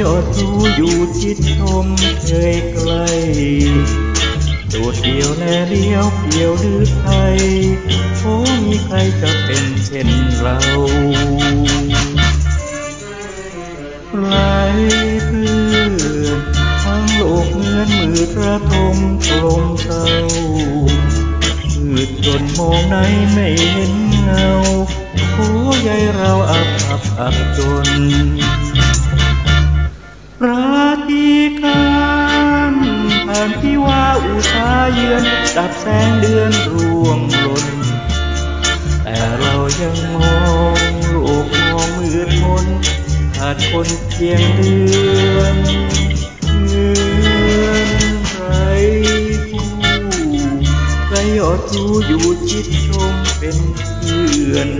ยอดสูอยู่ชิดชมเคยไกลโดดเดียวแลเดียวเดียวดื้อไทยโอ้มีใครจะเป็นเช่นเราไรเพื่อนทั้งโลกเหมือนมืดระทมกลมเศร้ามืดจนมองไหนไม่เห็นเงาโอ้ยายเราอับอับอับจน ราตรีการผ่านที่ว่าอุตสาเยือนดับแสงเดือนร่วงหล่นแต่เรายังมองโลกมองมืดมนขาดคนเพียงเดือนเดือนไรคู่ไรยอดจูอยู่จิต เป็นเพื่อน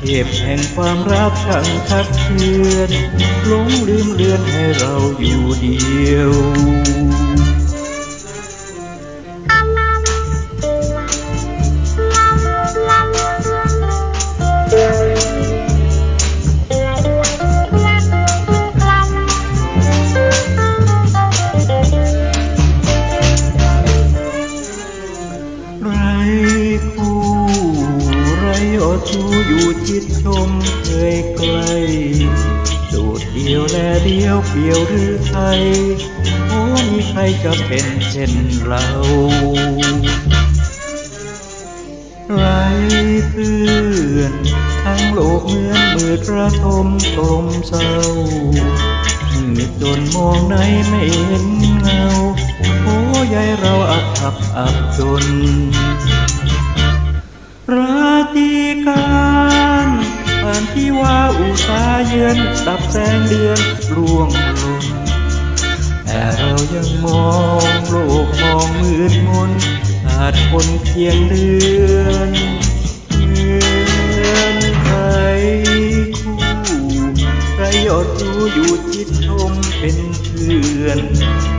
เทพแห่งความรักช่างชัดเชือนหลงลืมเลือนให้เราอยู่เดียวไรคู่ ชูอยู่จิตชมเคยไกลโดดเดียวแลเดียวเปลี่ยวหรือไทยโอ้มีใครจะเป็นเช่นเราไรเพื่อนทั้งโลกเหมือนมืดระทมกลมเศร้ามืดจนมองไหนไม่เห็นเงาโอ้ยายเราอับอับอับจน การผ่านที่ว่าอุตสาห์เยือนดับแสงเดือนร่วงหลงแต่เรายังมองโลกมองมืดมนอาจคนเพียงเดือน อดจูอยู่จิตชมเป็นเพื่อน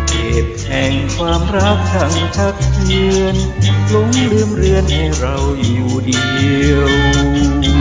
เก็บแห่งความรักทั้งชักเชือนหลงลืมเรือนให้เราอยู่เดียว